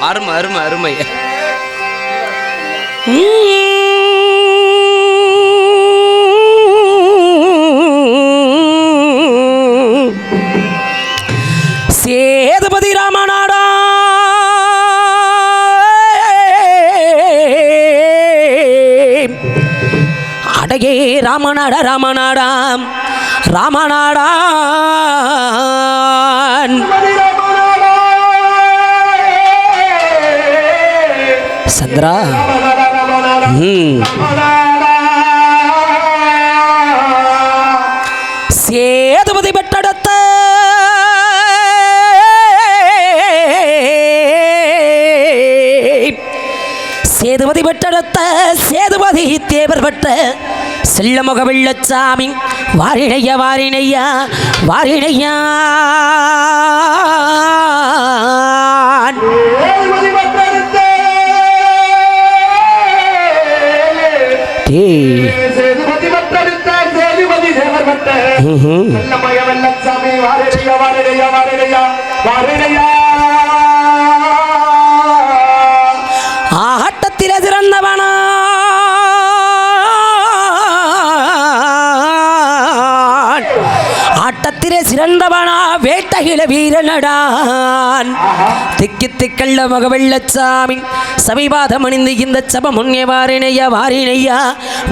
அருமை அருமை அருமை. சேதுபதி ராமநாடா அடகே ராமநாட ராமநாடா ராமநாடான் சந்திரா சேதுபதி பெற்றெடுத்த சேதுபதி பெற்றெடுத்த சேதுபதி தேவர் பெற்ற செல்லமுக வெள்ளச்சாமி வாரிணையா வாரிணையா வாரிணையா. டேய் சேதுபதி பட்டெடுத்த சேதுபதி வேட்டையில வீரனடான். திக்கி திக்கள்ள மக வெள்ளச்சாமி சமீபாதம் அணிந்து இந்த சப முன்னே வாரிணையா வாரிணையா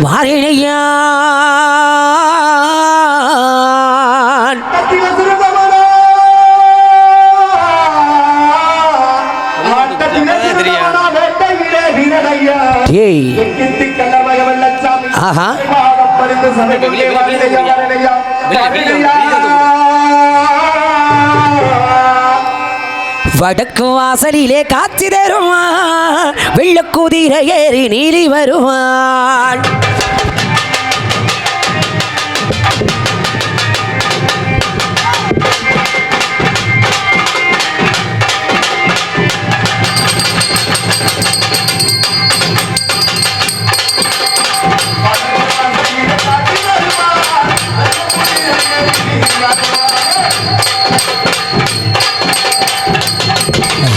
வாரிணையா. வடக்கு வாசலிலே காட்சி தருவான் வெள்ளக்குதிரை ஏறி நீலி வருவான்.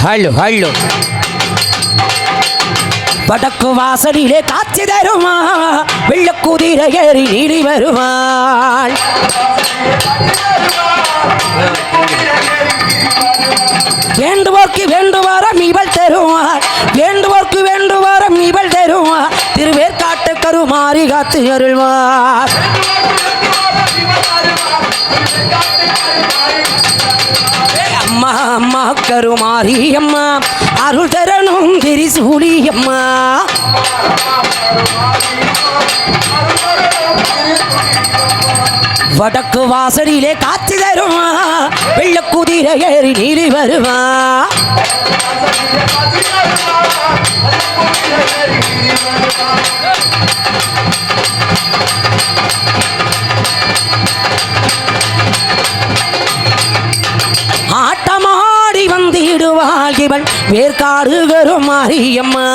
ஹலோ ஹலோ வடக்கு வாசலிலே காட்சி தருமா? வெள்ள வெள்ளக்குதிரை ஏறி நீடி வருவாள். வேண்டுவோர்க்கு வேண்டுவாரம் இவள் தருவார் வேண்டுவோர்க்கு வேண்டுவாரம் இவள் தருவார் திருவேற்காட்டு கருமாறி காத்து அருள்வார் அம்மா கருமாரி அம்மா அருள் தரணும் திரிசூலி அம்மா. வடக்கு வாசலிலே காத்து தருமா வெள்ள வெள்ளக்குதிரை ஏறி நீலி வருவா வந்திடுவாள் வேர்காடு வேர்க்காடு வரும் மாரியம்மா.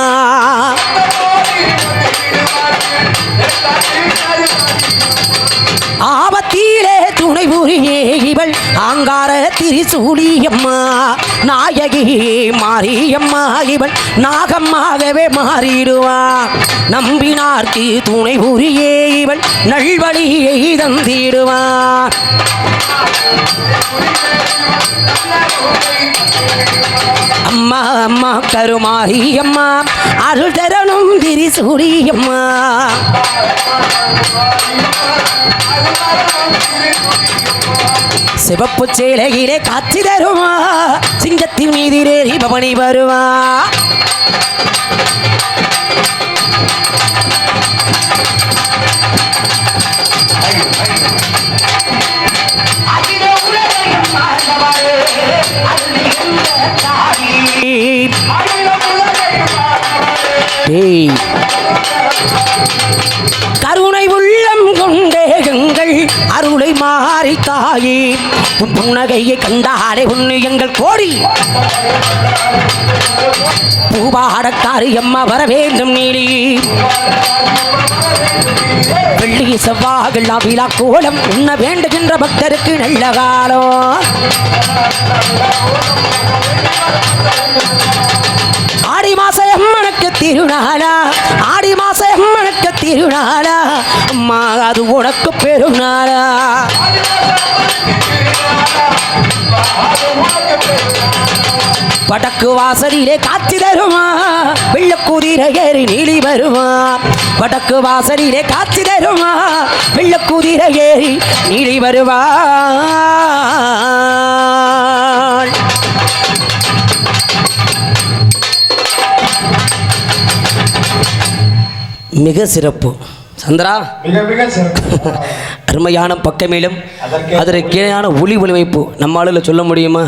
ஆபத்திலே துணை புரியே இவள் ஆங்கார திரிசூலியம்மா. நாயகி மாரியம்மா இவள் நாகம்மாகவே மாறிடுவா. நம்பினார்க்கு துணை புரியே இவள் நல்வழியை தந்திடுவா. அம்மா அம்மா கருமாரி அம்மா அருள் தரணும் திரிசூரி அம்மா. சிவப்பு சேலையிலே காட்சி தருமா சிங்கத்தின் மீதிலே பவனி வருவா. கருணை உள்ளம் கொண்டேகங்கள் அருளை மாறி தாயே. உன் புன்னகையை கண்டாலே உன்னு எங்கள் கோடி. பூபாடக்காரி அம்மா வர வேண்டும் நீலி. வெள்ளி செவ்வாகள் அவிழா கோலம் உண்ண வேண்டுகின்ற பக்தருக்கு நல்ல காலம் திருநாளா? ஆடி மாசம் முழுக்க திருநாளா? அம்மா அது உனக்கு பெருநாளா? படக்கு வாசலிலே காட்சி தருமா? வெள்ள குதிரை ஏறி நீலி வருமா? படக்கு வாசலிலே காட்சி தருமா? வெள்ள குதிரை ஏறி நீலி வருவா மிக சிறப்பு. சந்திரா? அருமையான பக்கமேலும் அதற்கு- கீழான ஒளி ஒளிவைப்பு நம்ம ஆளுல சொல்ல முடியுமா?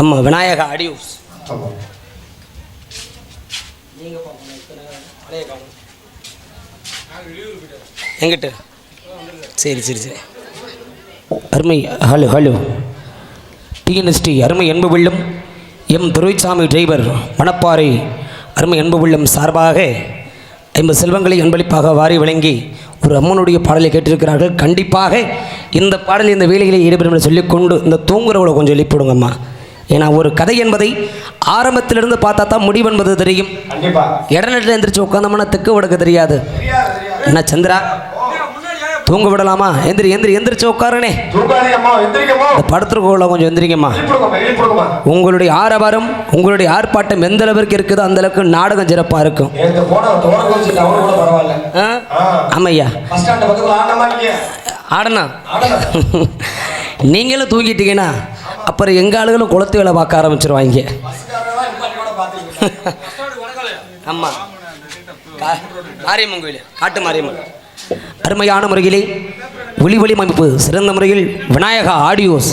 ஆமா. விநாயகா அடியூஸ். எங்கிட்ட? சரி சரி சரி. அருமை ஹலோ ஹலோ. டிஎன்எஸ்டி அருமை அன்பு வெள்ளம் எம். துரைசாமி டிரைவர் மணப்பாறை. அருமை அன்பு வெள்ளம் சார்பாக ஐம்பது செல்வங்களை அன்பளிப்பாக வாரி வழங்கி ஒரு அம்மனுடைய பாடலை கேட்டிருக்கிறார்கள். கண்டிப்பாக இந்த பாடல் இந்த வேலைகளில் ஈடுபடும் என்று சொல்லிக்கொண்டு இந்த தூங்குறவளை கொஞ்சம் எழுப்பிவிடுங்கம்மா. ஏன்னா ஒரு கதை என்பதை ஆரம்பத்திலிருந்து பார்த்தா தான் முடிவென்பது தெரியும். கண்டிப்பா. இடநெட்டில் எந்திரிச்சு உட்காந்தோம்னா தெற்கு வடக்கு தெரியாது. என்ன சந்திரா? தூங்க விடலாமா எந்திரி எந்திரி எந்திரிச்சு உட்காருனே. படுத்துருக்கோல கொஞ்சம் எந்திரிங்கம்மா. உங்களுடைய ஆரவாரம் உங்களுடைய ஆர்ப்பாட்டம் எந்த அளவிற்கு இருக்குதோ அந்த அளவுக்கு நாடகம் சிறப்பாக இருக்கும். ஆமையா? ஆடனா நீங்களும் தூங்கிட்டீங்கன்னா அப்புறம் எங்கள் ஆளுகளும் குளத்து வேலை பார்க்க ஆரம்பிச்சிருவாங்க. ஆமாம் மாரியம்மன் கோயில். காட்டு மாரியம்மன். அருமையான முறையிலே ஒளிவழி அமைப்பு சிறந்த முறையில் விநாயகா ஆடியோஸ்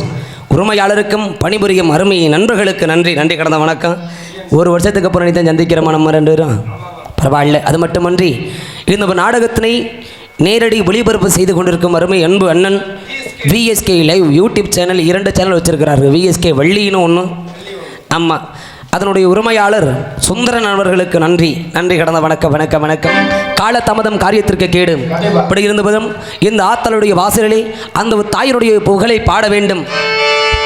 உரிமையாளருக்கும் பணிபுரியும் அருமை நண்பர்களுக்கு நன்றி நன்றி கடந்த வணக்கம். ஒரு வருஷத்துக்கு அப்புறம் நீ சந்திக்கிறோமா நம்ம ரெண்டு பேரும்? பரவாயில்ல. அது மட்டுமன்றி இந்த நாடகத்தினை நேரடி ஒளிபரப்பு செய்து கொண்டிருக்கும் அருமை அன்பு அண்ணன் விஎஸ்கே லைவ் யூடியூப் சேனல் இரண்டு சேனல் வச்சிருக்கிறார்கள். விஎஸ்கே வள்ளின்னு ஒன்று ஆமாம் அதனுடைய உரிமையாளர் சுந்தரன் அவர்களுக்கு நன்றி. நன்றி கடந்த வணக்கம் வணக்கம் வணக்கம். கால தாமதம் காரியத்திற்கு கேடு. இப்படி இருந்தபோதும் இந்த ஆத்தலுடைய வாசலிலே அந்த தாயினுடைய புகழை பாட வேண்டும்.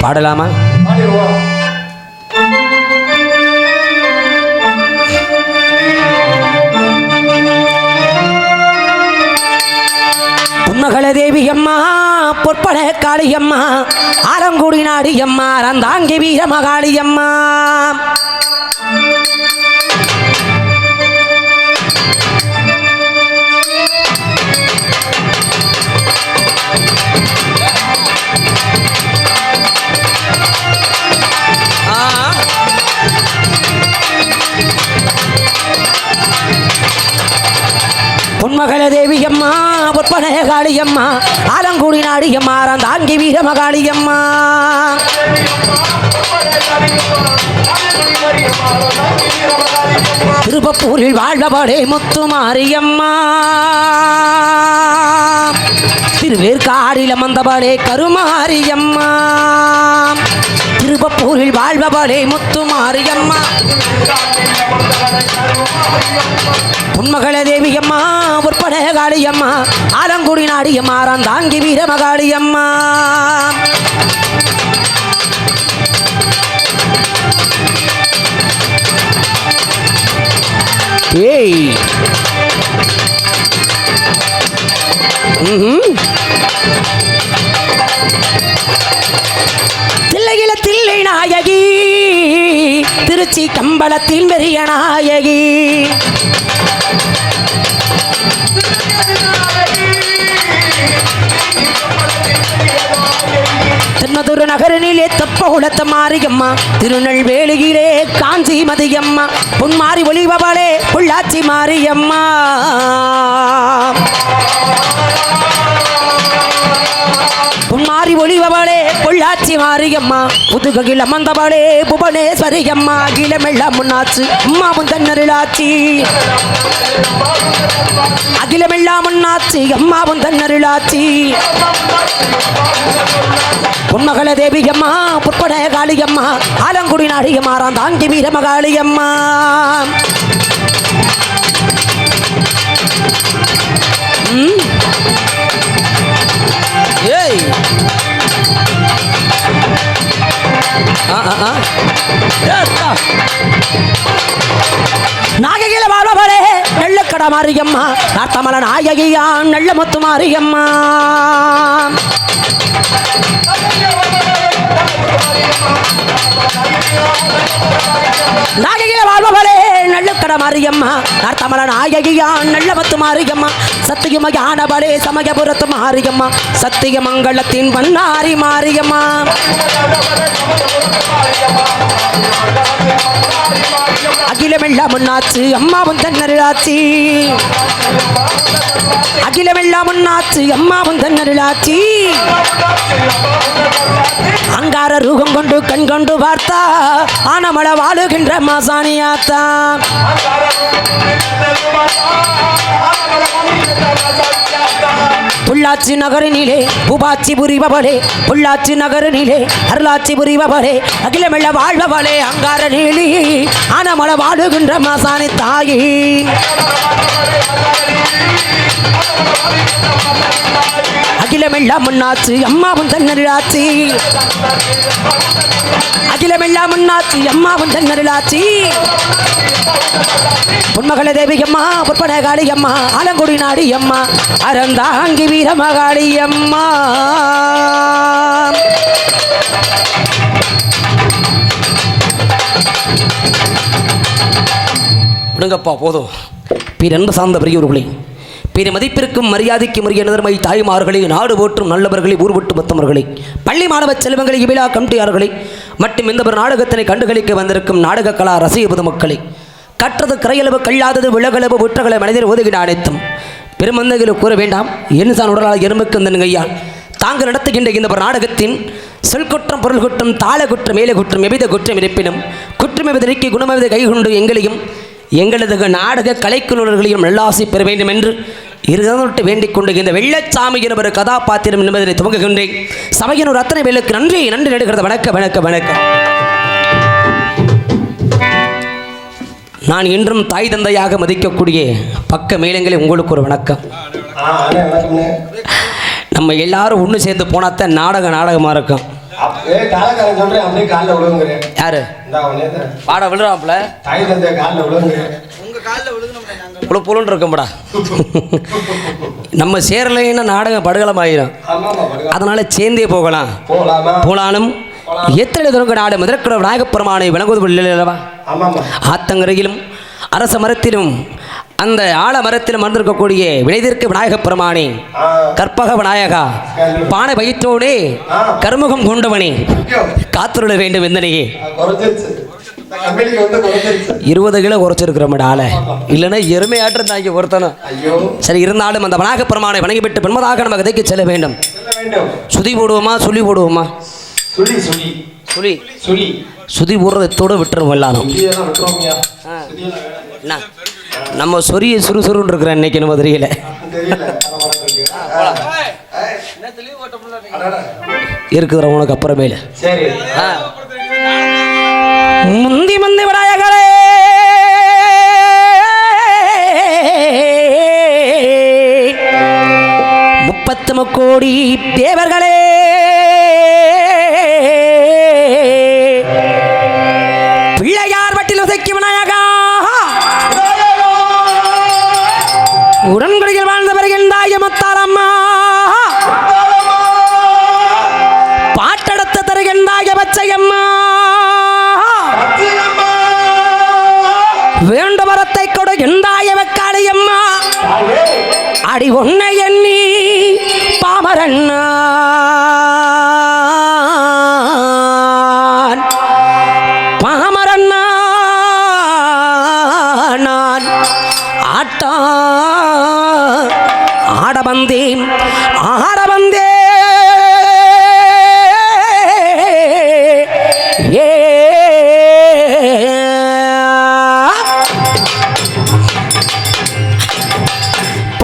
பாடலாமா? புன்னகல தேவி அம்மா பொற்பன காளியம்மா ஆலங்குடி நாடியம்மா ரந்தாங்கி வீர மகாளியம்மா பொன்மகள தேவி அம்மா பொற்பன காளியம்மா ஆலங்குடி நாடியம்மா ரந்தாங்கி வீர மகாளியம்மா திருப்பப்பூரில் வாழ்வபடே முத்து மாரியம்மா திருவேற்காடில் அமர்ந்தபடே கருமாரியம்மா. திருப்பப்பூரில் வாழ்வபடே முத்து மாரியம்மா உண்மகள தேவியம்மா உற்பட காளியம்மா ஆலங்குடி நாடியம்மா தாங்கி வீர ஏய். தில்லையில தில்லை நாயகி திருச்சி கம்பளத்தில் பெரிய நாயகி. திருமதுர நகரனிலே தப்ப உலத்த மாரியம்மா. திருநெல்வேலியிலே காஞ்சி மதியம்மா. பொன்மாரி ஒளிபவளே பொள்ளாச்சி மாரியம்மா. ஒளிபவளே பொள்ளாச்சி மாரியம்மா. புதுகையில் அமர்ந்தவளே புவனேஸ்வரி அம்மா அகிலமெல்லாம் முன்னாச்சு அம்மா முந்தன்னருளாச்சி அகிலமெல்லாம் முன்னாச்சு அம்மாவும் தன்னருளாச்சி பொன்மகள தேவியம்மா புற்பட காளியம்மா. ஆலங்குடி நாடியம்மா தாங்கி வீர Mm-hmm. ஆ ஆ நாகையில வாழ்வபடே நெல்லக்கட கட மாரியம்மா. நாத்தமல நாயகியா நல்ல முத்து மாரியம்மா. நாயகிய வாழ்பவளே நல்ல மாரியம்மா. நார்த்தமல நாயகியா நல்ல முத்து மாரியம்மா. சத்தியமயானவளே சமயபுரத்து மாரியம்மா. சத்திய மங்களத்தின் பண்ணாரி மாரியம்மா. அகிலமெல்லாம் முன்னாச்சு அம்மாவும் தன்னருளாச்சி. அகிலமெல்லாம் முன்னாச்சு அம்மாவும் தன்னருளாச்சி. அங்கார ரூகம் கொண்டு கண் கொண்டு பார்த்தா ஆனமள வாழுகின்ற மாசானியாத்தா பொள்ளாச்சி நகரினிலே புபாச்சி புரிபவளே பொள்ளாச்சி நகரினிலே அருளாச்சி புரிபவளே அகிலமெல்ல வாழ்பவளே. அங்கார நீலி ஆனமள வாடுகின்ற மாசாணி தாயி. அகிலமெல்லாம் முன்னாச்சு அம்மாவும் தன்னருளாச்சி அகிலமெல்லாம் முன்னாச்சு அம்மாவும் தன்னருளாச்சி பொன்மகள தேவியம்மா பொற்பன காளியம்மா ஆலங்குடி நாடி அம்மா அறந்தாங்கி வீரமகாளி அம்மா விடுங்கப்பா போதும். பிற பிறன்பு சார்ந்த பெரியவர்களே பிற மதிப்பிற்கும் மரியாதைக்கும் உரிய நிதர்மை தாய்மார்களே நாடு போற்றும் நல்லவர்களே ஊர் விட்டு மத்தவர்களே பள்ளி மாணவ செல்வங்களை இவிழா கமிட்டியார்களே மற்றும் இந்த ஒரு நாடகத்தினை கண்டுகளிக்க வந்திருக்கும் நாடக கலா ரசிக பொதுமக்களே கற்றது கரையளவு கல்லாதது விலகளவு உற்றகளை மனிதர் ஒதுகின அனைத்தும். பெருமந்தைகளை கூற வேண்டாம் என்சான் உடலால் எறும்புக்கு அந்த கையால் தாங்கள் நடத்துகின்ற இந்த ஒரு நாடகத்தின் சொல் குற்றம் பொருள் குற்றம் தாள குற்றம் மேலே குற்றம் எவ்வித குற்றம் இருப்பினும் குற்றம் எவ்வித நீக்கி குணமெவித கைகொண்டு எங்களையும் எங்களது நாடக கலைக்குழுர்களையும் நல்லாசி பெற வேண்டும் என்று இருதொட்டு வேண்டிக் கொண்டு இந்த வெள்ளச்சாமி என்ற கதாபாத்திரம் என்பதனை துவங்குகின்றேன். சபையினூர் அத்தனை பேருக்கு நன்றி நன்றி நடுகிறது வணக்க வணக்க வணக்கம். நான் இன்றும் தாய் தந்தையாக மதிக்கக்கூடிய பக்க மேலங்களே உங்களுக்கு ஒரு வணக்கம். நம்ம எல்லாரும் ஒன்று சேர்ந்து போனாத்தான் நாடகம் நாடகமாக இருக்கும். யாரு? பாட விழுறாப்புல. தாய் தந்தை காலில் விழுங்குறேன் புழு புழுன்னு இருக்கும்டா நம்ம சேரலைன்னா நாடகம் ஆமாம்மா படுங்க அதனால சேர்ந்தே போகலாம். போகலாமா? போலானும். எத்தனை தூரம் நாடு? மதுரக்குட விநாயகப்பெருமானை விளங்குவது ஆமாம்மா ஆத்தங்கரையிலும் அரச மரத்திலும் அந்த ஆல மரத்திலும் அமர்ந்திருக்கக்கூடிய வினைதிற்கு விநாயகப் பெருமானே கற்பக விநாயகா பானை வயிற்றோடே கருமுகம் கொண்டவனே ஐயோ. காத்துருள வேண்டும் எந்தனையே இருபது கிலோ குறைச்சிருக்கிறோம் ஆளை. இல்லைன்னா எருமையாட்டம் தாங்கி ஒருத்தனும் சரி இருந்தாலும் அந்த விநாயகப் பெருமானை வணங்கிவிட்டு பெண்மதாக நம்ம கதைக்கு செல்ல வேண்டும். சுதி போடுவோமா சொல்லி போடுவோமா? சுழி சுழி. சுழி. சுழி. சுதி போடுறதோடு விட்டுருவோம் எல்லாரும். என்ன? நம்ம சொரிய சுறுசுறுன்னு இருக்கிற இன்னைக்கு நம்ம தெரியல தெரியல பரவாயில்ல இருக்கு. ஏய். அடடா. இருக்கிற உனக்கு அப்புறமேல. முந்தி முந்தி விநாயகரே முப்பத்து முக்கோடி தேவர்களே பிள்ளையார் வட்டில் உதைக்கு விநாயகா முத்தாரம்மா. பாட்டெடுத்து தருகின்றாய பச்சையம்மா. வேண்டு வரத்தை கொடுகின்றாய வெக்காளியம்மா அடி உன்னை எண்ணி பாமரண்ணா.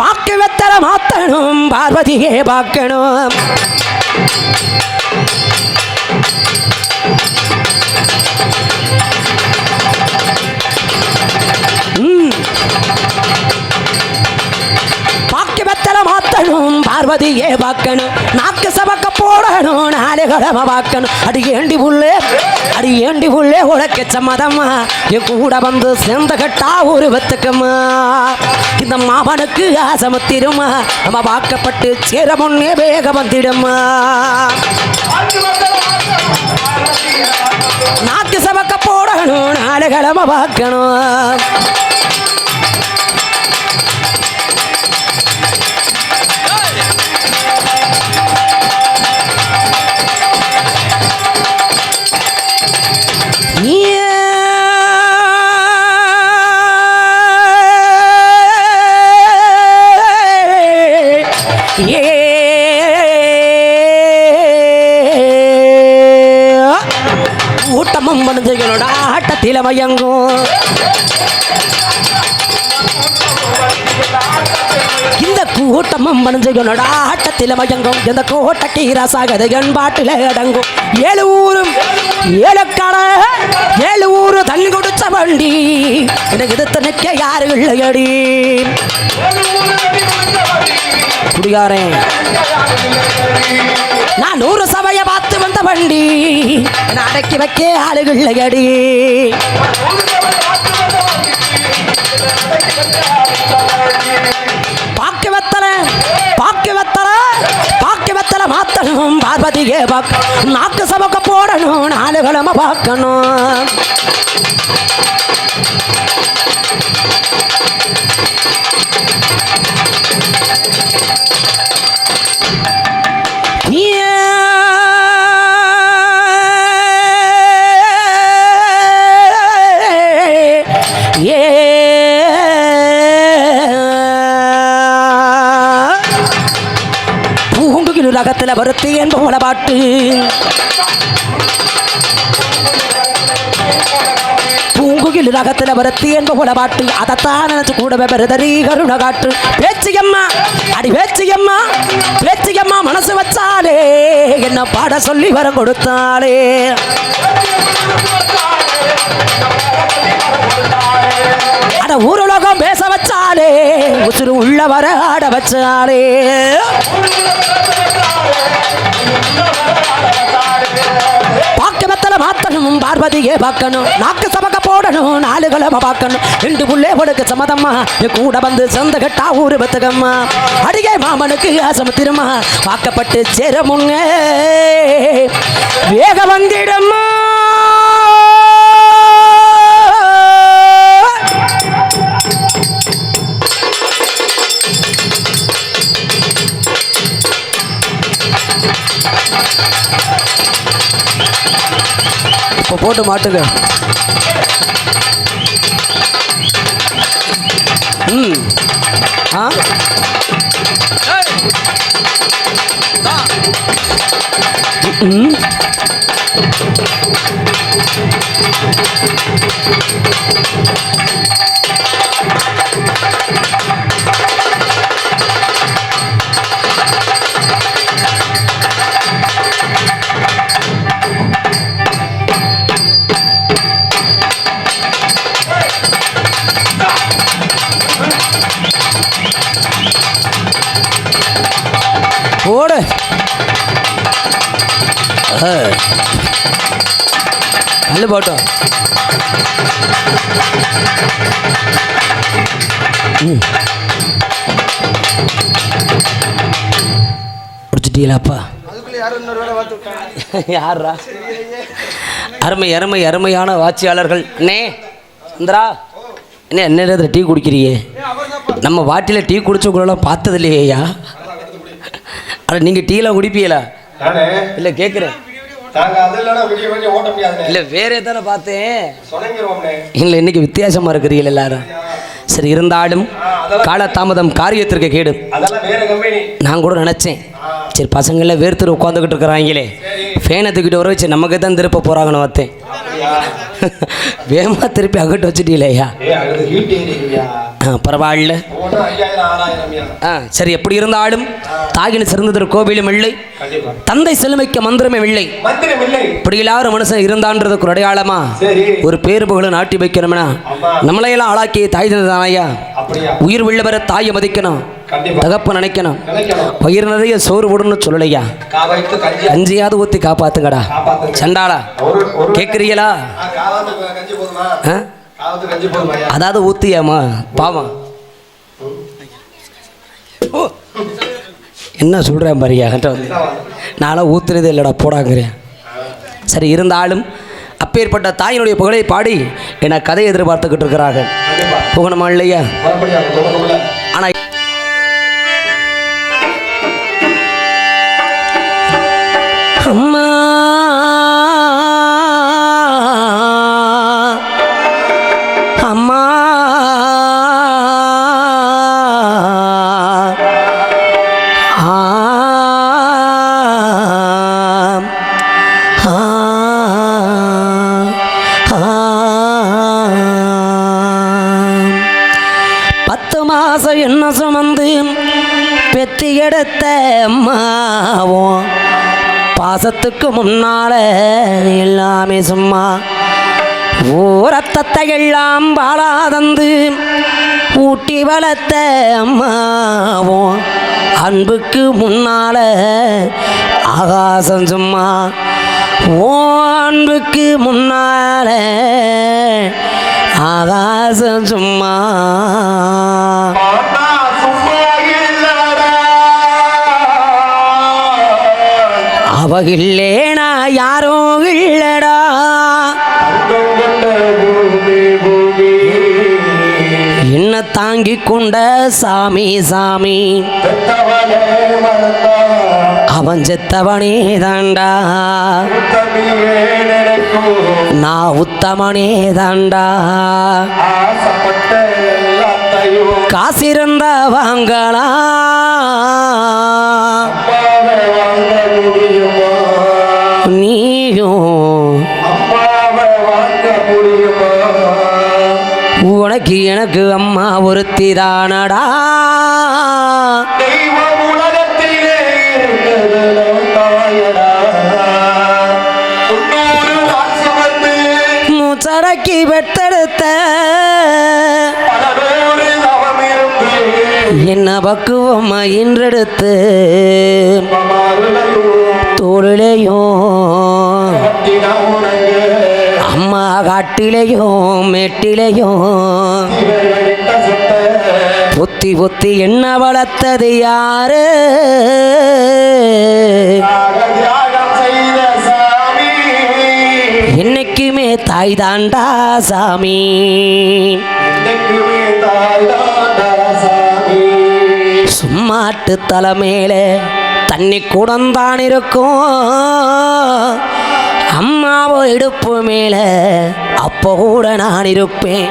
பாக்கு வெத்தர மாத்தணும் பார்வதியே பார்க்கணும் ம். பார்வதியே பார்க்கணும் நாக்கு சபக்க போடணும் நாலு கடமை பார்க்கணும் அடி ஏண்டி புள்ளே அடி ஏண்டி உள்ளே உழைக்க சம்மதம்மா என் கூட வந்து சேர்ந்த கட்டா ஒரு வெத்துக்கம்மா. இந்த மாமனுக்கு ஆசமத்திருமா? நம்ம வாக்கப்பட்டு சேர முன்னே வேக வந்திடுமா? நாக்கு சமக்க போடணும் நாலு கிழமை பார்க்கணும். ஆட்டத்தில் மயங்கும். இந்த கூட்டமும் மனுஜங்களோட ஆட்டத்தில் மயங்கும். இந்த கோட்டக்கு ரசாகது பாட்டில் அடங்கும். ஏழு ஊரும் ஏழக்கான ஏழு ஊரு தண்ணி கொடுத்த வண்டி. எனக்கு இது நிற்க யாரு இல்லையடி? குடிகாரன் நான் நூறு சபையை பார்த்து வந்த வண்டி. என்னை அடக்கி வைக்க ஆளுகள் அடி. பாக்கு வெத்தல பாக்கு வெத்தல பாக்கு வெத்தல மாத்தணும். பார்வதியே பார்க்க நாக்கு சமக்க போடணும். நாலு கிழமை பார்க்கணும். பாட்டு பூங்குகில் உலகத்தில் வருத்தி என்போல பாட்டு அதைத்தான் நினைச்சு கூடவே பெருதறி கருண காட்டு. பேச்சியம்மா அடி பேச்சியம்மா பேச்சியம்மா மனசு வச்சாலே என்ன பாட சொல்லி வரம் கொடுத்தாலே அட ஊருலகம் பேச வச்சாலே உசுறு உள்ள வர ஆட வச்சாலே பாக்க மாத்தணும் பார்வதியே பார்க்கணும் நாக்கு சமக்க போடணும் நாலு கிழமை பார்க்கணும். ரெண்டு புள்ளே உனக்கு சம்மதம்மா என் கூட வந்து சொந்த கட்டா ஊரு பத்துக்கம்மா. அடிகை மாமனுக்கு ஆசம் திருமா வாக்கப்பட்டு சேர முன்னே. வேக வந்திடம்மா. இப்போ போட்டு மாட்டுங்க ம். ஆ? ம். நல்ல போட்டோம். முடிச்சிட்டீங்களாப்பா யாரா அருமை அருமை அருமையான வாட்சியாளர்கள் அண்ணே சுந்தரா. என்ன என்ன நேரத்தில் டீ குடிக்கிறியே? நம்ம வாட்டியில் டீ குடிச்சவங்களெல்லாம் பார்த்தது இல்லையா அட நீங்கள் டீலாம் குடிப்பீங்களா இல்லை கேட்குறேன் நாங்க அதெல்லாம் விடிய விடிய ஓட்ட முடியாதுண்ணே. இல்லை வேற தானே பார்த்தேன். இல்லை இன்னைக்கு வித்தியாசமாக இருக்கிறீங்க எல்லாரும். சரி இருந்தாலும் காலதாமதம் காரியத்திற்கு கேடு. நான் கூட நினச்சேன். சரி பசங்களாம் வேர்த்து உட்காந்துக்கிட்டு இருக்கிறாங்களே. ஃபேனை தூக்கிட்டு வர வச்சு நமக்கு தான் திருப்ப போகிறாங்கன்னு பார்த்தேன். வேகமாக திருப்பி அங்கிட்டு வச்சுட்டீங்களேயா ஆ பரவாயில்ல. ஆ சரி எப்படி இருந்தாலும் தாகின சிறந்தது கோவிலும் இல்லை. தந்தை செழுமைக்க மந்திரமே இல்லை. இப்படி எல்லாரும் மனுஷன் இருந்தான்றதுக்கு ஒரு அடையாளமா? ஒரு பேரு புகழை நாட்டி வைக்கணும்னா நம்மளையெல்லாம் ஆளாக்கிய தாய் தானையா அப்படியா? உயிர் உள்ள வர தாயை மதிக்கணும். தகப்ப நினைக்கணும். பயிர் நிறைய சோறு போடுன்னு சொல்லலையா? கஞ்சியாவது ஊற்றி காப்பாத்துங்கடா. ஒரு கேட்குறீங்களா அதாவது ஊத்தியாமா? பாவம். என்ன சொல்கிறேன் பாரியா வந்து. நான்லாம் ஊத்துறதே இல்லைடா போடாங்கிறேன் சரி இருந்தாலும் அப்பேற்பட்ட தாயினுடைய புகழை பாடி என கதை எதிர்பார்த்துக்கிட்டு இருக்கிறார்கள். புகணுமா இல்லையா? எடுத்த மாவும் பாசத்துக்கு முன்னால எல்லாமே சும்மா ஊரத்தத்தை எல்லாம் பாலாதந்து ஊட்டி வளர்த்த அம்மாவும் அன்புக்கு முன்னால ஆகாசம் சும்மா ஓ அன்புக்கு முன்னால ஆகாசம் சும்மா அவகில்லேனா யாரும் இல்லடா. என்ன தாங்கி கொண்ட சாமி சாமி. அவன் செத்தவனே தாண்டா. நான் உத்தமனே தாண்டா. காசிருந்த வாங்கலாம் முடியுமா? உனக்கு எனக்கு அம்மா ஒருத்தி தானடா மூச்சடக்கி வெட்டெடுத்த என்ன பக்குவமா இன்றெடுத்து. தோளிலையும் அம்மா காட்டிலையும் மேட்டிலையும். இவர்களிட்ட சுத்த புத்தி புத்தி என்ன வளர்த்தது யாரு? என்னைக்குமே தாய் தாண்டா சாமி. சும்மாட்டு தலைமையில தண்ணி குடந்தான் இருக்கும். அம்மாவோ இடுப்பு மேலே அப்போ கூட நான் இருப்பேன்.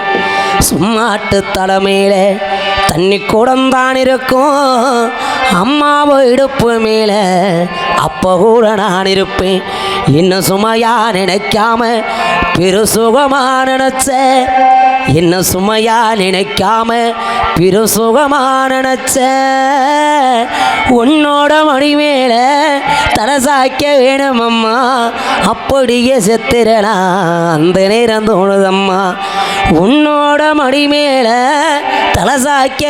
சும்மாட்டு தலை தண்ணி குடந்தான் இருக்கும். அம்மாவோ இடுப்பு மேலே அப்போ கூட நான் இருப்பேன். இன்னும் சுமையா நினைக்காம பெரு சுகமாக நினச்சேன். என்ன சுமையா நினைக்காம பிற சுகமா உன்னோட மணி மேல தலை வேணும் அம்மா அப்படியே செத்துறலாம் அந்த நேரம் தோணுதம்மா. உன்னோட மடி மேல தலை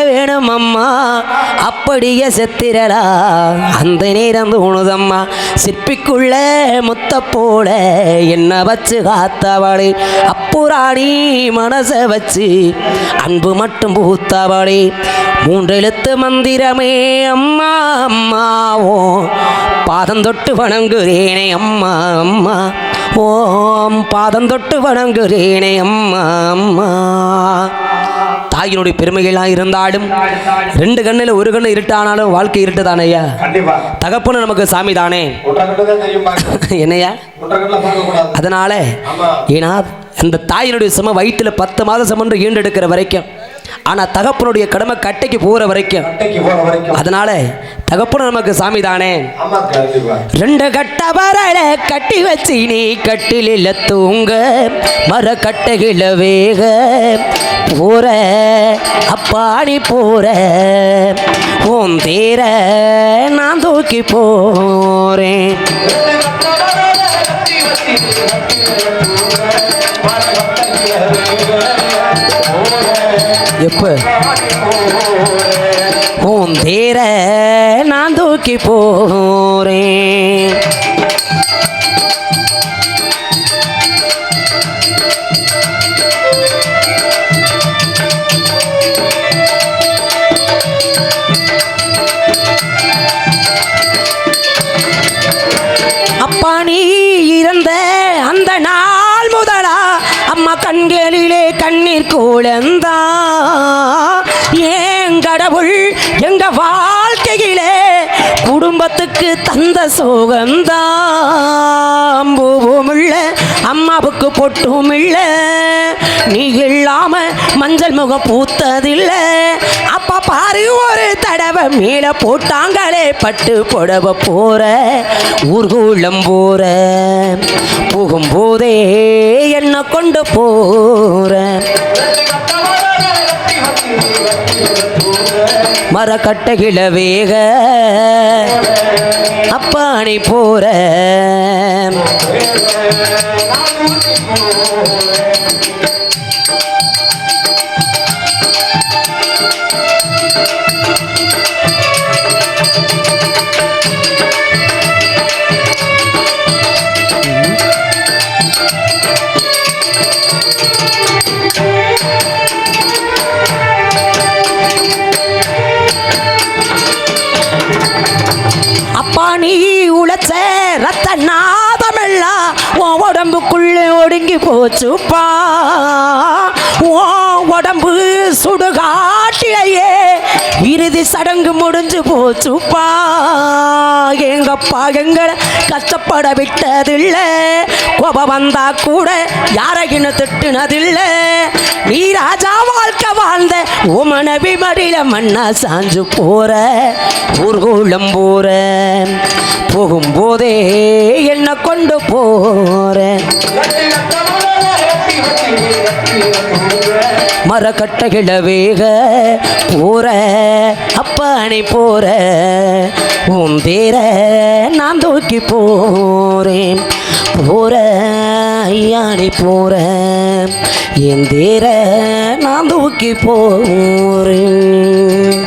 வேணும் அம்மா அப்படியே செத்திரலா அந்த நேரம் தோணுதம்மா சிற்பிக்குள்ள முத்த போல என்ன வச்சு காத்தவளே. அப்புராணி மனசை வச்சு அன்பு மட்டும் பூத்தவளே. மூன்றெழுத்து மந்திரமே அம்மா அம்மாவோ. பாதம் தொட்டு வணங்குறேனே அம்மா அம்மா. ஓம் பாதம் தொட்டு வணங்குறேனே அம்மா அம்மா. தாயினுடைய பெருமைகளாக இருந்தாலும் ரெண்டு கண்ணில் ஒரு கண்ணு இருட்டானாலும் வாழ்க்கை இருட்டு தானேயா தகப்பன்னு நமக்கு சாமி தானே என்னையா? அதனால ஏன்னா அந்த தாயினுடைய சும வயிற்றில் பத்து மாதம் சுமன்று ஈண்டெடுக்கிற வரைக்கும் ஆனால் தகப்பனுடைய கடமை கட்டைக்கு போகிற வரைக்கும். கட்டைக்கு போற வரைக்கும். அதனால தகப்பனும் நமக்கு சாமி தானே? ரெண்டு கட்ட வரல கட்டி வச்சு நீ கட்டிலில் தூங்க. மர கட்டைகள வேக. போற அப்பாடி போற. உன் தேர நான் தூக்கி போறேன். எப்போ? உன் தேர நான் தூக்கி போறேன். தந்த இல்லை பூவும் அம்மாவுக்கு பொட்டும் இல்லை நீ இல்லாம மஞ்சள் முகம் பூத்ததில்ல. அப்பா பாரு ஒரு தடவை மேல போட்டாங்களே பட்டு புடவ போற ஊர்கூலம் போற. போகும்போதே என்ன கொண்டு போற. மரக்கட்டையில வேக அப்பாணி போற நொடுங்கி போச்சுப்பா. உன் உடம்பு சுடுகாட்டிலேயே இறுதி சடங்கு முடிஞ்சு போச்சுப்பா. எங்கப்பா எங்களை கஷ்டப்பட விட்டதில்லை கோபம் வந்தா கூட யாரையும் திட்டுனதில்லை. நீ ராஜா வாழ்க்கை வாழ்ந்த உமனவி மடியில மண்ணா சாஞ்சு போற. ஊர்கோளம் போற. போகும்போதே என்ன கொண்டு போற. மரக்கட்டைகள வேக போற. அணி போற. உன் தேர நான் தூக்கி போறேன். போற ஐயாடி போற. என் தேர நான் தூக்கி போறேன்.